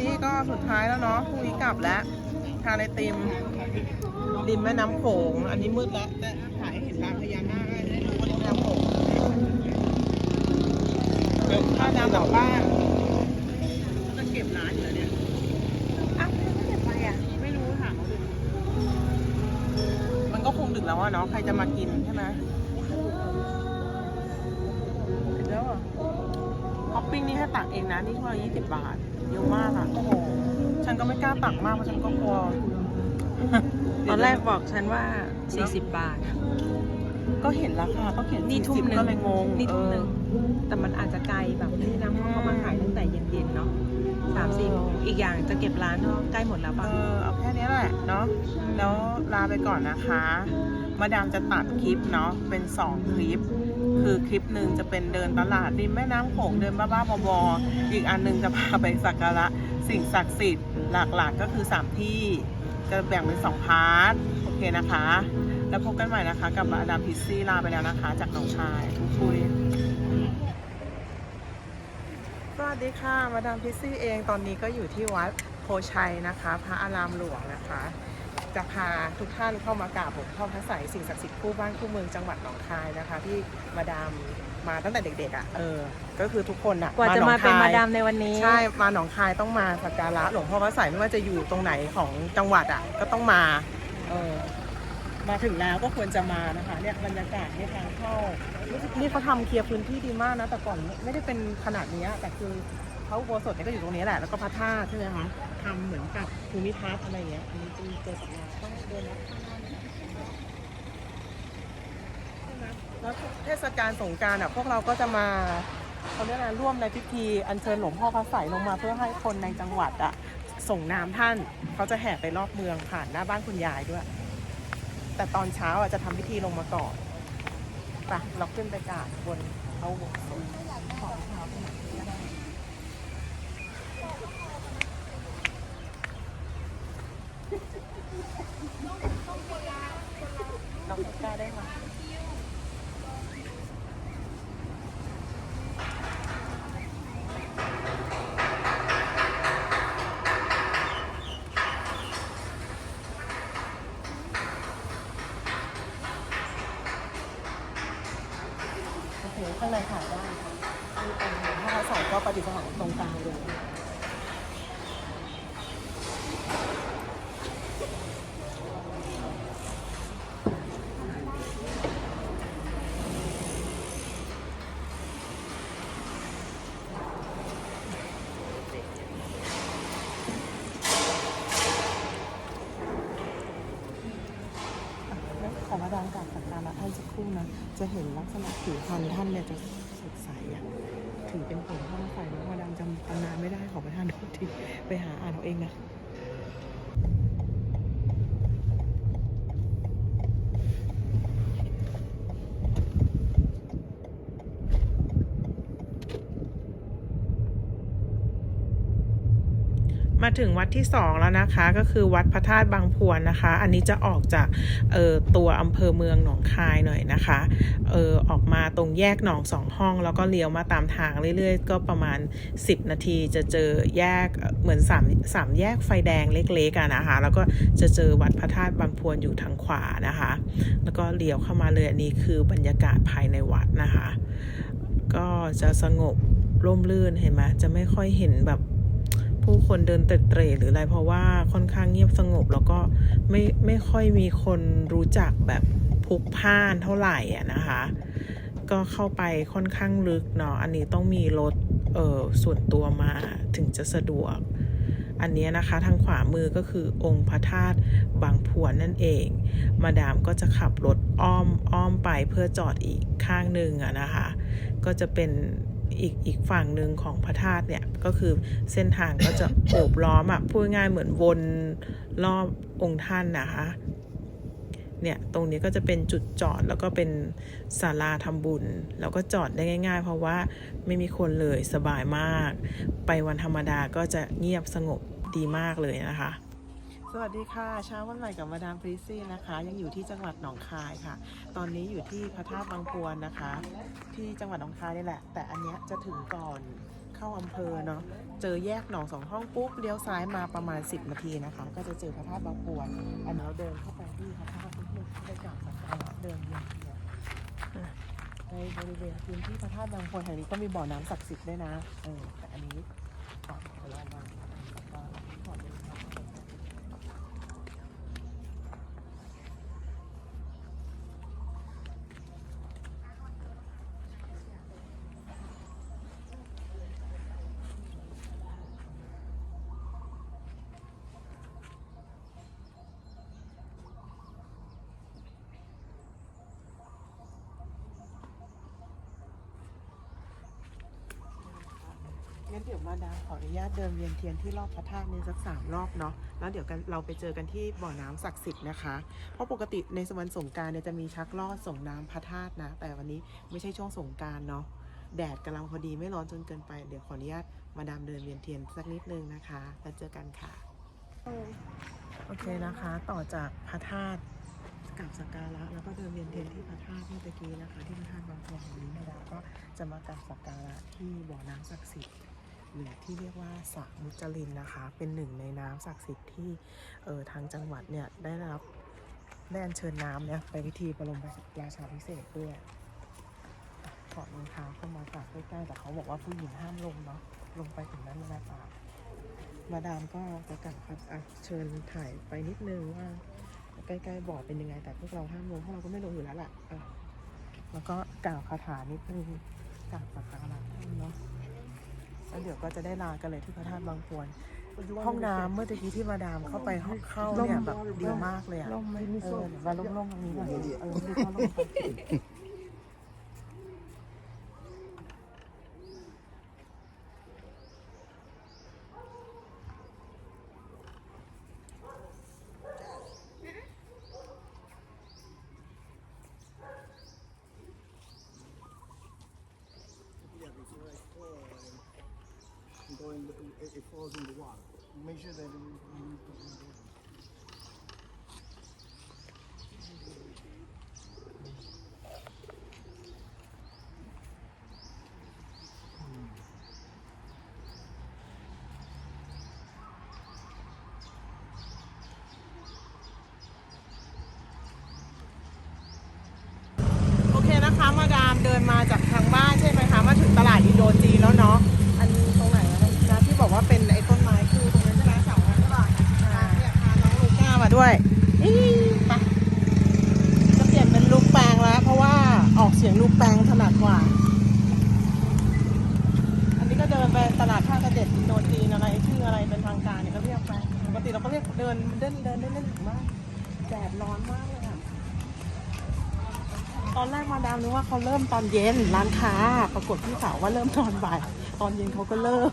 นี้ก็สุดท้ายแล้วเนาะพรุ่งนี้กลับแล้ว ทานไอติมริมแม่น้ำโขง อันนี้มืดแล้วแต่ถ่ายให้เห็นรางพญานาคได้ให้ดูว่าริมแม่น้ำโขงเดินข้ามน้ำกลับบ้านจะเก็บร้านอยู่แล้วเนี่ยอ้าวไม่เก็บไปอะ ไม่รู้ถามเขาดูมันก็คงดึกแล้วอะเนาะ ใครจะมากินใช่ไหมถึงแล้วอะท็อปปิ้งนี่ให้ตักเองนะ นี่คนละยี่สิบบาท เยอะมากอะ โอ้โห ฉันก็ไม่กล้าตักมากเพราะฉันก็กลัว ตอนแรกบอกฉันว่า 40 บาท ก็เห็นราคาก็เขียนนี่ทุ่มหนึ่ง40ก็เลยงงนี่ทุ่มหนึ่งเออแต่มันอาจจะไกลแบบที่น้ำเพราะเขามาขายตั้งแต่เย็นๆเนาะสามสี่โมงอีกอย่างจะเก็บร้านก็ใกล้หมดแล้วเอป่ะ อเอาแค่นี้แหละเนาะ แล้วลาไปก่อนนะคะ มาดามจะตัดคลิปเนาะ เป็น 2 คลิป คือคลิปหนึ่งจะเป็นเดินตลาดริมแม่น้ำโขงเดินบ้าๆบอๆอีกอันหนึงจะพาไปสักการะสิ่งศักดิ์สิทธิ์หลักๆ ก็คือ 3 ที่ จะแบ่งเป็น 2 พาร์ท โอเคนะคะ แล้วพบกันใหม่นะคะ กับมาดามพิซซี่ลาไปแล้วนะคะ จากหนองชายคุยสวัสดีค่ะ มาดามพิซซี่เองตอนนี้ก็อยู่ที่วัดโพชัยนะคะ พระอารามหลวงนะคะ จะพาทุกท่านเข้ามากราบหลวงพ่อพระสัยสิ่งศักดิ์สิทธิ์คู่บ้านคู่เมืองจังหวัดหนองคายนะคะ ที่มาดามมาตั้งแต่เด็กๆอะเออ ก็คือทุกคนอะกว่าจะหมาองเป็นคยมาดามในวันนี้ ใช่มาหนองคายต้องมาสักการะหลวงพ่อพระสัยไม่ว่าจะอยู่ตรงไหนของจังหวัดอะก็ต้องมาเออมาถึงแล้วก็ควรจะมานะคะเนี่ยบรรยากาศในทางเข้านี่เขาทำเคลียร์พื้นที่ดีมากนะแต่ก่อนไม่ได้เป็นขนาดนี้แต่คือ เขาอุโบสถเนี่ยก็อยู่ตรงนี้แหละ แล้วก็พระธาตุใช่ไหมคะทำเหมือนกับภูมิทัศน์อะไรอย่างเงี้ย อันนี้จะมีเจอกับเราต้องเดินรับข้างหน้านิดนึงใช่ไหมแล้วเทศกาลสงการอะพวกเราก็จะมาเขาเรียกอะไรร่วมในพิธีอัญเชิญหลวงพ่อพระใสลงมาเพื่อให้คนในจังหวัดอะส่งน้ำท่านเขาจะแห่ไปรอบเมืองผ่านหน้าบ้านคุณยายด้วย แต่ตอนเช้าอะจะทำพิธีลงมาก่อนไปเราขึ้นไปกราบบนเขาหัวขอเช้าไปหน่อยนะคะเรากล้าได้ไหม โอเคข้างในถ่ายได้ค่ะมีเป็นถ้าเขาใส่ก็ปฏิสถานตรงกลางเลย ของมาดามกับสั กการะท่านสักครู่นะจะเห็นลักษณะผิวพรรณท่านเนี่ยจะสดใสอะถือเป็นผงข้าวไฟแล้วมาดังจำตำนานไม่ได้ขอประทานโทษทีไปหาอ่านเอาเองนะ มาถึงวัดที่สองแล้วนะคะ ก็คือวัดพระธาตุบางพวนนะคะ อันนี้จะออกจากเอ่อตัวอำเภอเมืองหนองคายหน่อยนะคะเออออกมาตรงแยกหนองสองห้อง แล้วก็เลี้ยวมาตามทางเรื่อยๆ ก็ประมาณ 10 นาทีจะเจอแยกเหมือนสามสามแยกไฟแดงเล็กๆอะนะคะ แล้วก็จะเจอวัดพระธาตุบางพวนอยู่ทางขวานะคะ แล้วก็เลี้ยวเข้ามาเลยอันนี้คือบรรยากาศภายในวัดนะคะ ก็จะสงบร่มรื่นเห็นไหมจะไม่ค่อยเห็นแบบ ผู้คนเดินเตะเตร่หรืออะไรเพราะว่าค่อนข้างเงียบสงบ แล้วก็ไม่ไม่ค่อยมีคนรู้จักแบบพุกพ่านเท่าไหร่อะนะคะ ก็เข้าไปค่อนข้างลึกเนาะอันนี้ต้องมีรถเออส่วนตัวมาถึงจะสะดวก อันนี้นะคะทางขวามือก็คือองค์พระธาตุบางพวนนั่นเอง มาดามก็จะขับรถอ้อมอ้อมไปเพื่อจอดอีกข้างหนึ่งอะนะคะ ก็จะเป็น อีกอีกฝั่งหนึ่งของพระธาตุเนี่ยก็คือเส้นทางก็จะโอบล้อมอะพูดง่ายเหมือนวนรอบองค์ท่านนะคะเนี่ยตรงนี้ก็จะเป็นจุดจอดแล้วก็เป็นศาลาทำบุญ แล้วก็จอดได้ง่าย ๆ เพราะว่าไม่มีคนเลยสบายมาก ไปวันธรรมดาก็จะเงียบสงบดีมากเลยนะคะ สวัสดีค่ะเช้าวันใหม่กับมาดามพริซี่นะคะ ยังอยู่ที่จังหวัดหนองคายค่ะ ตอนนี้อยู่ที่พระธาตุบางพวนนะคะ ที่จังหวัดหนองคายนี่แหละ แต่อันเนี้ยจะถึงก่อนเข้าอำเภอเนาะเจอแยกหนองสองห้องปุ๊บเลี้ยวซ้ายมาประมาณ 10 นาทีนะคะ ก็จะเจอพระธาตุบางพวนอันนี้เราเดินเข้าไปที่พระธาตุนิดนึงไปกราบสักการะเดินเวียนเทียนในบริเวณพื้นที่พระธาตุบางพวนแห่งนี้ก็มีบ่อน้ำศักดิ์สิทธิ์ด้วยนะเออแต่อันนี้ก่อนเวเรามาสักการะก่อนเลยครับ งั้ นเดี๋ยวมาดามขออนุญาตเดินเวียนเทียนที่รอบพระธาตุนี้สักสามรอบเนาะแล้วเดี๋ยวกันเราไปเจอกันที่บ่อน้ำศักดิ์สิทธิ์นะคะ เพราะปกติในสวันสงการเนี่ยจะมีชักลอดส่งน้ำพระธาตุนะ แต่วันนี้ไม่ใช่ช่วงสงการเนาะแดดกำลังพอดีไม่ร้อนจนเกินไปเดี๋ยวขออนุญาตมาดามเดินเวียนเทียนสักนิดนึงนะคะ แล้วเจอกันค่ะโอเคนะคะ ต่อจากพระธาตุกราบสักการะแล้วก็เดินเวียนเทียนที่พระธาตุเมื่อตะกี้นะคะ ที่พระธาตุบางพวงนี้มาดาก็จะมากราบสักการะที่บ่อน้ำศักดิ์สิทธิ์ หรือที่เรียกว่าสระมุจลินนะคะ เป็นหนึ่งในน้ำศักดิ์สิทธิ์ที่เออทางจังหวัดเนี่ยได้รับได้อัญเชิญน้ำเนี่ยไปพิธีบรมราชาพิเศษด้วยถอดรองเท้าเข้ามากราบใกล้ๆแต่เขาบอกว่าผู้หญิงห้ามลงเนาะลงไปถึงนั้นไม่ได้ป่ามาดามก็จะกลับครับเชิญถ่ายไปนิดนึงว่าใกล้ๆบ่อเป็นยังไง แต่พวกเราห้ามลงพวกเราก็ไม่ลงอยู่แล้วล่ะอะแล้วก็กล่าวคาถานิดนึงกล่าวสักการะท่านเนาะ แล้วเดี๋ยวก็จะได้ลากันเลยที่พระธาตุบางพวนห้องน้ำเมื่อตะกี้ที่มาดามเข้าไปห้องเข้าเนี่ยแบบดีมากเลยอะล่มไหมมีเอส้อมเดี๋ยวมาล่มๆตรงนี้หน่อยเออดูเขาลง Going, it, it falls in the water. Make sure that you, you put it in the water. โอเคนะคะ มาดามเดินมาจากทางบ้านใช่ไหมคะ มาถึงตลาดอินโดจีนแล้วเนาะ ด้วยไปจะเปลี่ยนเป็นลูกแปลงแล้ว เพราะว่าออกเสียงลูกแปลงถนัดกว่า อันนี้ก็เดินไปตลาดท่าเสด็จอินโดจีนอะไรชื่ออะไรเป็นทางการเนี่ยก็เรียกไปปกติเราก็เรียกเดินเดินเดินเล่นเล่นถึงบ้านแดดร้อนมากเลยอะตอนแรกมาดามนึกว่าเขาเริ่มตอนเย็นร้านค้า ปรากฏพี่สาวว่าเริ่มตอนบ่าย ตอนเย็นเขาก็เลิก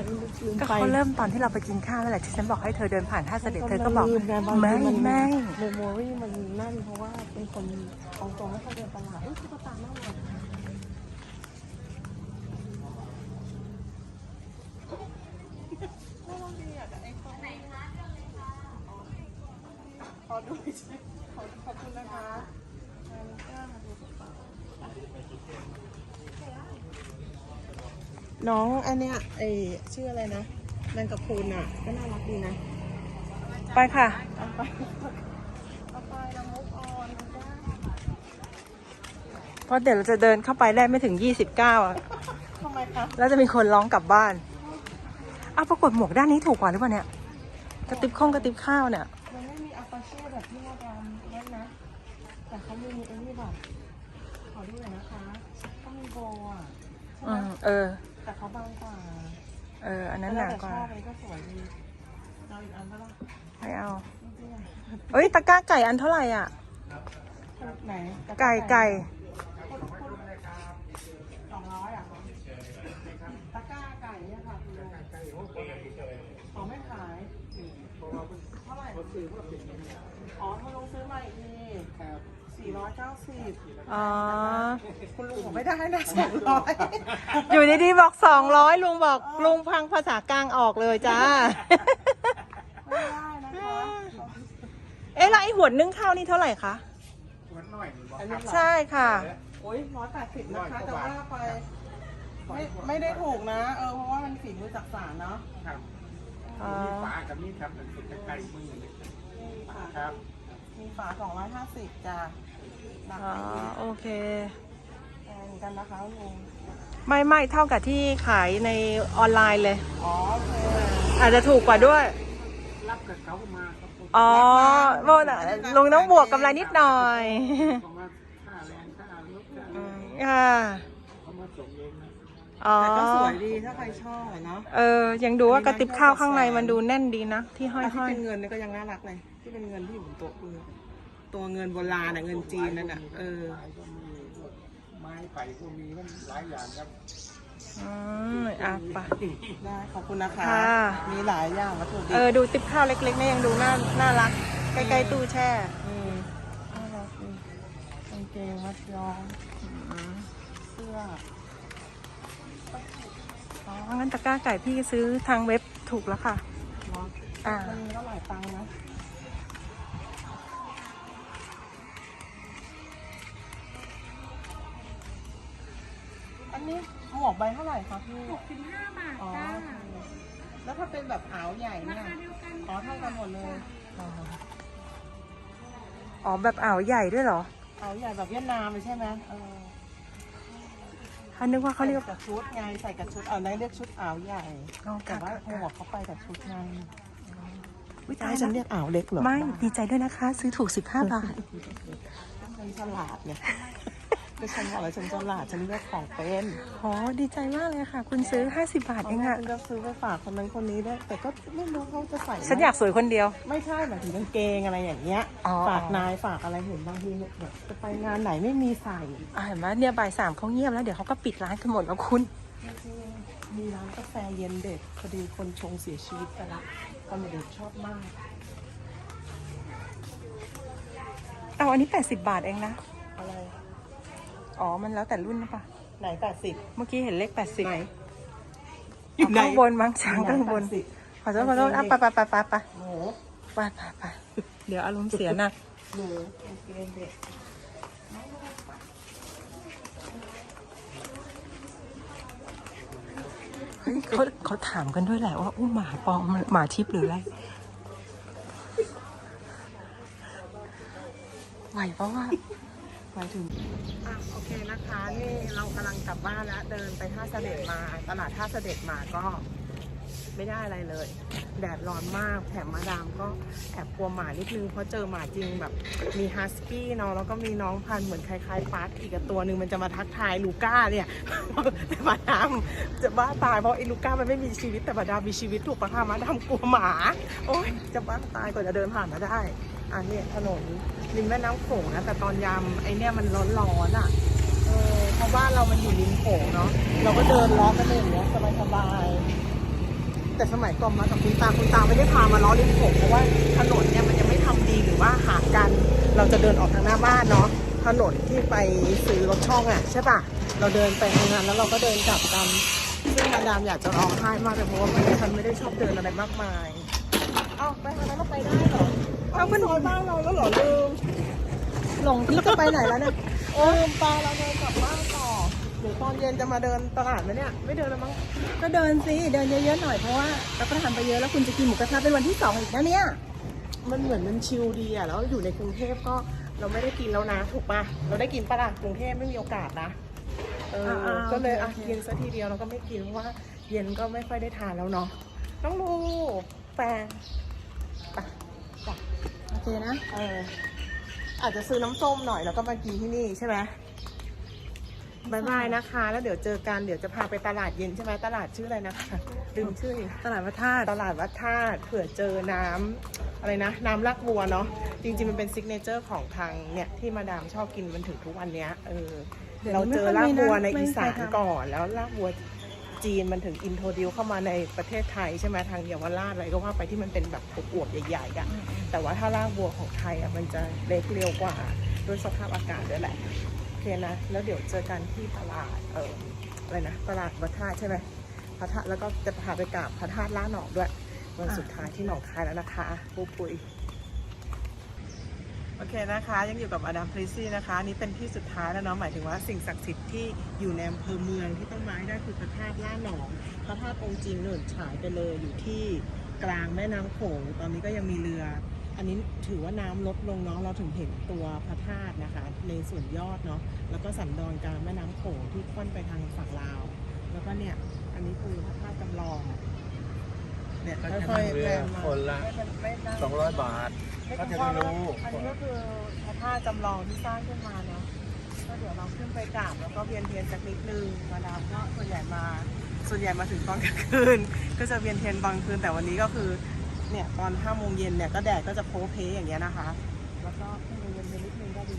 ฉันลืมก็ไปเขาเริ่มตอนที่เราไปกินข้าวนั่นแหละที่ฉันบอกให้เธอเดินผ่านท่าเสด็จเธอก็บอกลืไงบางทีไม่นไม่เมมโมรี่มันนั่นเพราะว่าเป็นคนเอาตรงไม่ค่อยเดินตลาดเอ้ยตุ๊กตาน่ารักน่ารักดีอะแต่ไอ้คนขอดูใช่ขอขอบคุณนะคะอันนี้ก็มาดูกระเป๋า น้องอันเนี้ยไอชื่ออะไรนะแมงกะพรุนอะ ก็น่ารักดีนะ ไปค่ะ เอาไปเอาไปละมุกออนนะจ๊ะเพราะเดี๋ยวเราจะเดินเข้าไปได้ไม่ถึง 29อะทำไมคะแล้วจะมีคนร้องกลับบ้านอ้าวปรากฏหมวกด้านนี้ถูกกว่าหรือเปล่าเนี่ย กระติบข้องกระติบข้าวเนี่ย มันไม่มีอาปาเช่แบบที่ว่าดามนั่นนะ แต่เขามีไอ้นี่แบบขอดูหน่อยนะคะต้องมีโบอะใช่อืไหมมเออ แต่เขาบางกว่าเออ อันนั้นหนากว่า แต่ชอบอันนี้ก็สวยดีเอาอีกอันปะล่ะไม่เอาจริงๆอะเอ้ย ตะกร้าไก่อันเท่าไหร่อะ ไหนไก่ไก่สองร้อยอะตะกร้าไก่เนี่ยค่ะคุณลุงอ๋อไม่ขายเท่าไหร่อ๋อถ้าลุงซื้อมาอีกที สี่ร้อยเก้าสิบอ๋อ คุณลุงบอกไม่ได้นะสองร้อยอยู่ดีๆบอกสองร้อยลุงบอกลุงพังภาษากลางออกเลยจ้า ไม่ได้นะคะเอ๊ะแล้วไอ้หัวนึ่งข้าวนี่เท่าไหร่คะอันนี้เหรอใช่ค่ะ โอ้ยร้อยแปดสิบนะคะแต่ว่าไปไม่ไม่ได้ถูกนะ เออ เพราะว่ามือจักสารเนาะครับอ๋อ มีฝากับนี่ครับมันเป็นใกล้ๆมือเลยครับ มีฝา250จ้ะรา อ๋อคาโอเคแพงกันนะคะลุงไม่ไม่เท่ากับที่ขายในออนไลน์เลย อ๋อโอเคอาจจะถูกกว่าด้วย รับกับเขามาครับผมอ๋อโบนะลุงต้องบวกกำไรนิดหน่อยเขามาค่าแรงค่ารถค่าค่ะเขามาส่งเองนะอ๋อแต่ก็สวยดีถ้าใครชอบอะเนาะเออ ยังดูว่ากระติบข้าวข้างในมันดูแน่นดีนะ ที่ห้อยที่ห้อยเป็นเงินเนี่ยก็ยังน่ารักเลยที่เป็นเงินที่อยู่บนโต๊ะคือ ตัวเงินโบราณอะเงินจีนนั่นอะเออไม้ก็มีพวกไม้ไผ่ก็มีมันหลายอย่างครับ อืมอะไปะ ได้ขอบคุณนะคะ ค่ะ มีหลายอย่างวัตถุดิเอบอดูติบข้าวเล็กๆเนี่ยยังดูน่าน่ารัก ใกล้ๆตู้แช่มน่ารักดีกางเกงมัดย้อมเสื้ออ๋องั้นตะกร้าไก่พี่ซื้อทางเว็บถูกแล้วค่ะ เนาะอ่า มันมีก็หลายตังค์นะ นนี้หมวกใบเท่าไหร่คะพี่หกสิบห้าบาทจ้าแล้วถ้าเป็นแบบอ่าวใหญ่เนี่ยอ๋อเท่ากันหมดเลยอ๋อแบบอ่าวใหญ่ด้วยเหรออ่าวใหญ่แบบเวียดนามเลยใช่ไหมเออเขานึกว่าเขาเรียกใส่กับชุดไงใส่กับชุดอ่าวนั้นเรียกชุดอ่าวใหญ่ อ๋อแต่ว่าค่ะหมวกเขาไปกับชุดไงอุ๊ยใช่ตายฉันแล้วเรียกอ่าวเล็กเหรอไม่ดีใจด้วยนะคะ ซื้อถูก 15 บาทฉันฉลาดไง ก็ฉันบอกแล้วฉันฉลาดฉันเลือกของเป็นอ๋อดีใจมากเลยค่ะ คุณซื้อ 50 บาทตอเอนงแรกอะฉันจะซื้อไปฝากคนนั้นคนนี้ด้วยแต่ก็ไม่รู้เขาจะใส่ไหมฉันอยากสวยคนเดียว ไม่ใช่หมายถึงกางเกงอะไรอย่างเงี้ย อ๋อ ฝากนายฝากอะไรเห็นบางทีแบบจะไปงานไหนไม่มีใส่อ่าเห็นไหมเนี่ยบ่ายสามเขาเงียบแล้วเดี๋ยวเขาก็ปิดร้านกันหมดแล้วคุณ มีร้านกาแฟเย็นเด็ดพอดีคนชงเสียชีวิตไปละตอนเด็กๆชอบมาก เอาอันนี้ 80 บาทเองนะ อะไร อ๋อ มันแล้วแต่รุ่นนะปะไหนแปดสิบเมื่อกี้เห็นเลข80ไหนอยู่ข้างบนมั้งช้างข้างบนสิบขอโทษขอโทษอะไปไปไปไปไปโอ้โหไปไปไปเดี๋ยวอารมณ์เสียหนักหนูกางเกงเด็กเฮ้ยเขาเขาถามกันด้วยแหละว่าอุ้มหมาปลอมหมาทิพย์หรืออะไรไหวปะว่า หมายถึงอะโอเคนะคะนี่เรากำลังกลับบ้านแล้วเดินไปท่าเสด็จมาตลาดท่าเสด็จมาก็ไม่ได้อะไรเลย แดดร้อนมากแถมมาดามก็แอบกลัวหมานิดนึงเพราะเจอหมาจริงแบบมีฮัสกี้เนาะแล้วก็มีน้องพันธุ์เหมือนคล้ายๆปาร์อีกตัวหนึ่งมันจะมาทักทายลูก้าเนี่ย แต่มาดามจะบ้าตายเพราะไอ้ลูก้ามันไม่มีชีวิตแต่มาดามมีชีวิตถูกปะคะมาดามกลัวหมา โอ๊ยจะบ้าตายกว่าจะเดินผ่านมาได้ อันนี้ถนนริมแม่น้ำโขงนะแต่ตอนยามไอเนี่ยมันร้อนๆอะเออเพราะบ้านเรามันอยู่ริมโขงเนาะเราก็เดินล้อกันอย่างเงี้ยสบายๆแต่สมัยก่อนมากับคุณตาคุณตาไม่ได้พามาล้อริมโขงเพราะว่าถนนเนี่ยมันยังไม่ทำดีหรือว่าหากัน เราจะเดินออกทางหน้าบ้านเนาะถนนที่ไปซื้อรถช่องอะใช่ปะเราเดินไปทางนั้นแล้วเราก็เดินกลับกันซึ่งมาดามอยากจะร้องไห้มากเลยเพราะว่าไม่ฉันไม่ได้ชอบเดินอะไรมากมาย เอ้าไปทางนั้นเราไปได้เหรอเอามันซอยบ้านเราแล้วเหรอลืมหลงที่จะไปไหนแล้วเนี่ยโอ้ลืมปลาเราเดินกลับบ้านต่อเดี๋ยวตอนเย็นจะมาเดินตลาดไหมเนี่ยไม่เดินแล้วมั้งก็เดินสิเดินเยอะๆหน่อยเพราะว่าเราก็ทำไปเยอะแล้วคุณจะกินหมูกระทะเป็นวันที่สองอีกนะเนี่ยมันเหมือนมันชิลดีอะแล้วอยู่ในกรุงเทพก็เราไม่ได้กินแล้วนะถูกปะเราได้กินปะล่ะกรุงเทพไม่มีโอกาสนะเอออ่าๆก็เลยโออะเคกินซะทีเดียวเราก็ไม่กินเพราะว่า เย็นก็ไม่ค่อยได้ทานแล้วเนาะน้องลู แฟนไปจ้ะโอเคนะ เออ อาจจะซื้อน้ำส้มหน่อยแล้วก็มากินที่นี่ใช่ไหมบายบายนะคะ แล้วเดี๋ยวเจอกันเดี๋ยวจะพาไปตลาดเย็นใช่ไหมตลาดชื่ออะไรนะคะลืมชื่ออีกตลาดพระธาตุตลาดวัดธาตุเผื่อเจอน้ำอะไรนะ น้ำลักบัวเนาะจริง ๆ มันเป็นซิกเนเจอร์ของทางเนี่ยที่มาดามชอบกินมันถึงทุกวันเนี้ยเออเดี๋ยวเรานี้เจอไม่ลาค่กอยมีนะบัวในไม่อีมีใครสานทำก่อนแล้วลากบัว จีนมันถึงอินโทรดิวเข้ามาในประเทศไทยใช่ไหมทางเยาวราชอะไรก็ว่าไปที่มันเป็นแบบอวบๆใหญ่ๆอะแต่ว่าถ้าลากบัวของไทยอะมันจะเล็กเร็วกว่าด้วยสภาพอากาศด้วยแหละโอเคนะ แล้วเดี๋ยวเจอกันที่ตลาดเอออะไรนะตลาดพระธาตุใช่ไหมพระธาตุแล้วก็จะพาไปกราบพระธาตุล่าหนองด้วยวันสุดท้ายที่หนองคายแล้วนะคะปูปุย โอเคนะคะยังอยู่กับอดัมพริซี่นะคะอันนี่เป็นที่สุดท้ายแล้วเนาะหมายถึงว่าสิ่งศักดิ์สิทธิ์ที่อยู่ในอำเภอเมืองที่ต้องมาให้ได้คือพระธาตุล่าหนองพระธาตุองค์จริงหนุนฉายไปเลยอยู่ที่กลางแม่น้ำโขงตอนนี้ก็ยังมีเรือ อันนี้ถือว่าน้ำลดลงเนาะเราถึงเห็นตัวพระธาตุนะคะ ในส่วนยอดเนาะแล้วก็สันดอนกลางแม่น้ำโขงที่ค่อนไปทางฝั่งลาว แล้วก็เนี่ยอันนี้คือพระธาตุจำลองเนี่ยก็จะค่อยนั่งๆเรือแพนมาคนละ ไม่เป็นไม่ได้สองร้อยบาทไม่ ก็จะได้รู้อันนี้ก็คือพระธาตุจำลองที่สร้างขึ้นมาเนาะก็เดี๋ยวเราขึ้นไปกราบแล้วก็เวียนเทียนสักนิดนึงมาดามก็ส่วนใหญ่มา ส่วนใหญ่มาถึงตอนกลางคืน ก็จะเวียนเทียนบางคืนแต่วันนี้ก็คือ เนี่ยตอนห้าโมงเย็นเนี่ยก็แดดก็จะโพเพอย่างเงี้ยนะคะ แล้วก็ขึ้นไปเวียนเทียนนิดนึงก็ดี